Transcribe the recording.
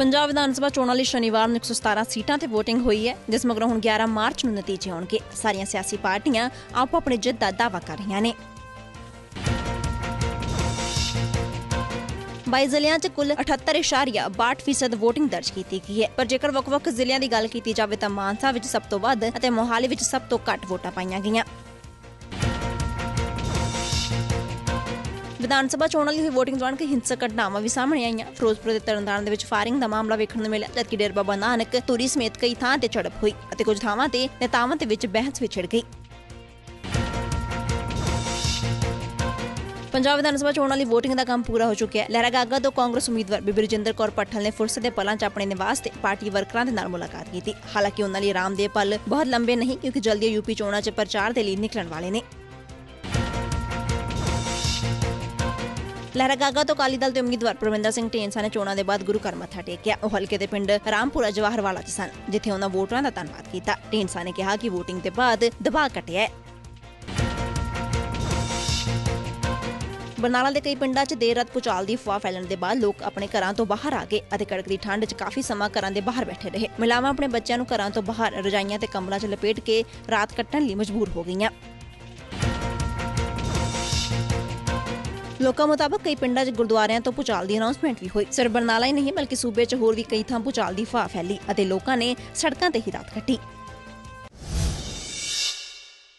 ਪੰਜਾਬ ਵਿਧਾਨ ਸਭਾ ਚੋਣਾਂ ਲਈ ਸ਼ਨੀਵਾਰ ਨੂੰ 117 ਸੀਟਾਂ ਤੇ VOTING ਹੋਈ ਹੈ, ਜਿਸ ਮਗਰੋਂ ਹੁਣ 11 ਮਾਰਚ ਨੂੰ ਨਤੀਜੇ ਆਉਣਗੇ। ਸਾਰੀਆਂ ਸਿਆਸੀ ਪਾਰਟੀਆਂ ਆਪੋ ਆਪਣੇ ਜਿੱਤ ਦਾ ਦਾਅਵਾ ਕਰ ਰਹੀਆਂ ਨੇ। 22 ਜ਼ਿਲ੍ਹਿਆਂ 'ਚ ਕੁੱਲ 78.62% VOTING ਦਰਜ ਕੀਤੀ ਗਈ ਹੈ। ਪਰ ਜੇਕਰ ਵੱਖ-ਵੱਖ ਜ਼ਿਲ੍ਹਿਆਂ ਦੀ ਗੱਲ ਕੀਤੀ ਜਾਵੇ ਤਾਂ ਮਾਨਸਾ ਵਿੱਚ ਸਭ ਤੋਂ ਵੱਧ ਅਤੇ ਮੋਹਾਲੀ ਵਿੱਚ ਸਭ ਤੋਂ ਘੱਟ ਵੋਟਾਂ ਪਾਈਆਂ ਗਈਆਂ। ਵਿਧਾਨ ਸਭਾ ਚੋਣਾਂ ਲਈ ਹੋਈ VOTING ਦੌਰਾਨ ਕਈ ਹਿੰਸਕ ਘਟਨਾਵਾਂ ਵੀ ਸਾਹਮਣੇ ਆਈਆਂ। ਫਿਰੋਜ਼ਪੁਰ ਦੇ ਤਰਨਤਾਰਨ ਦੇ ਵਿੱਚ ਫਾਇਰਿੰਗ ਦਾ ਮਾਮਲਾ ਵੇਖਣ ਨੂੰ ਮਿਲਿਆ, ਜਦਕਿ ਡੇਰਾ ਬਾਬਾ ਨਾਨਕ ਧੂਰੀ ਸਮੇਤ ਕਈ ਥਾਂ ਤੇ ਝੜਪ ਹੋਈ ਅਤੇ ਕੁਝ ਥਾਵਾਂ ਤੇ ਨੇਤਾਵਾਂ ਦੇ ਵਿੱਚ ਬਹਿਸ ਵਿਛੜ ਗਈ। ਪੰਜਾਬ ਵਿਧਾਨ ਸਭਾ ਚੋਣਾਂ ਲਈ VOTING ਦਾ ਕੰਮ ਪੂਰਾ ਹੋ ਚੁੱਕਿਆ ਹੈ। ਲਹਿਰਾ ਤੋਂ ਕਾਂਗਰਸ ਉਮੀਦਵਾਰ ਬੀਬੀ ਰਜਿੰਦਰ ਕੌਰ ਪੱਠਲ ਨੇ ਫੁਰਸਤ ਦੇ ਪਲਾਂ 'ਚ ਆਪਣੇ ਨਿਵਾਸ ਤੇ ਪਾਰਟੀ ਵਰਕਰਾਂ ਦੇ ਨਾਲ ਮੁਲਾਕਾਤ ਕੀਤੀ। ਹਾਲਾਂਕਿ ਉਹਨਾਂ ਲਈ ਆਰਾਮ ਦੇ ਪਲ ਬਹੁਤ ਲੰਬੇ ਨਹੀਂ, ਕਿਉਂਕਿ ਜਲਦੀ ਯੂਪੀ ਚੋਣਾਂ 'ਚ ਪ੍ਰਚਾਰ ਦੇ ਲਈ ਨਿਕਲਣ ਵਾਲੇ ਨੇ। ਲਹਿਰਾ ਤੋਂ ਅਕਾਲੀ ਦਲ ਦੇ ਉਮੀਦਵਾਰ ਪ੍ਰਵਿੰਦਰ ਸਿੰਘ ਢੇਂਸਾ ਨੇ ਚੋਣਾਂ ਦੇ ਬਾਅਦ ਗੁਰੂ ਘਰ ਮੱਥਾ ਟੇਕਿਆ। ਉਹ ਹਲਕੇ ਦੇ ਪਿੰਡ ਰਾਮਪੁਰਾ ਜਵਾਹਰਵਾਲਾ 'ਚ ਸਨ, ਜਿੱਥੇ ਉਹਨਾਂ ਵੋਟਰਾਂ ਦਾ ਧੰਨਵਾਦ ਕੀਤਾ। ਢੇਂਸਾ ਨੇ ਕਿਹਾ ਕਿ VOTING ਦੇ ਬਾਅਦ ਦਬਾਅ ਘਟਿਆ ਹੈ। ਬਰਨਾਲਾ ਦੇ ਕਈ ਪਿੰਡਾਂ 'ਚ ਦੇਰ ਰਾਤ ਭੂਚਾਲ ਦੀ ਅਫਵਾਹ ਫੈਲਣ ਦੇ ਬਾਅਦ ਲੋਕ ਆਪਣੇ ਘਰਾਂ ਤੋਂ ਬਾਹਰ ਆ ਗਏ ਅਤੇ ਕੜਕਦੀ ਠੰਡ 'ਚ ਕਾਫੀ ਸਮਾਂ ਘਰਾਂ ਦੇ ਬਾਹਰ ਬੈਠੇ ਰਹੇ। ਮਹਿਲਾਵਾਂ ਆਪਣੇ ਬੱਚਿਆਂ ਨੂੰ ਘਰਾਂ ਤੋਂ ਬਾਹਰ ਰਜਾਈਆਂ ਤੇ ਕੰਬਲਾਂ 'ਚ ਲਪੇਟ ਕੇ ਰਾਤ ਕੱਟਣ ਲਈ ਮਜਬੂਰ ਹੋ ਗਈਆਂ। ਲੋਕਾਂ ਮੁਤਾਬਕ ਕਈ ਪਿੰਡਾਂ 'ਚ ਗੁਰਦੁਆਰਿਆਂ ਤੋਂ ਭੂਚਾਲ ਦੀ ਅਨਾਉਂਸਮੈਂਟ ਵੀ ਹੋਈ। ਸਿਰਫ ਬਰਨਾਲਾ ਹੀ ਨਹੀਂ, ਬਲਕਿ ਸੂਬੇ 'ਚ ਹੋਰ ਵੀ ਕਈ ਥਾਂ ਭੂਚਾਲ ਦੀ ਅਫਵਾਹ ਫੈਲੀ ਅਤੇ ਲੋਕਾਂ ਨੇ ਸੜਕਾਂ ਤੇ ਹੀ ਰਾਤ ਕੱਟੀ।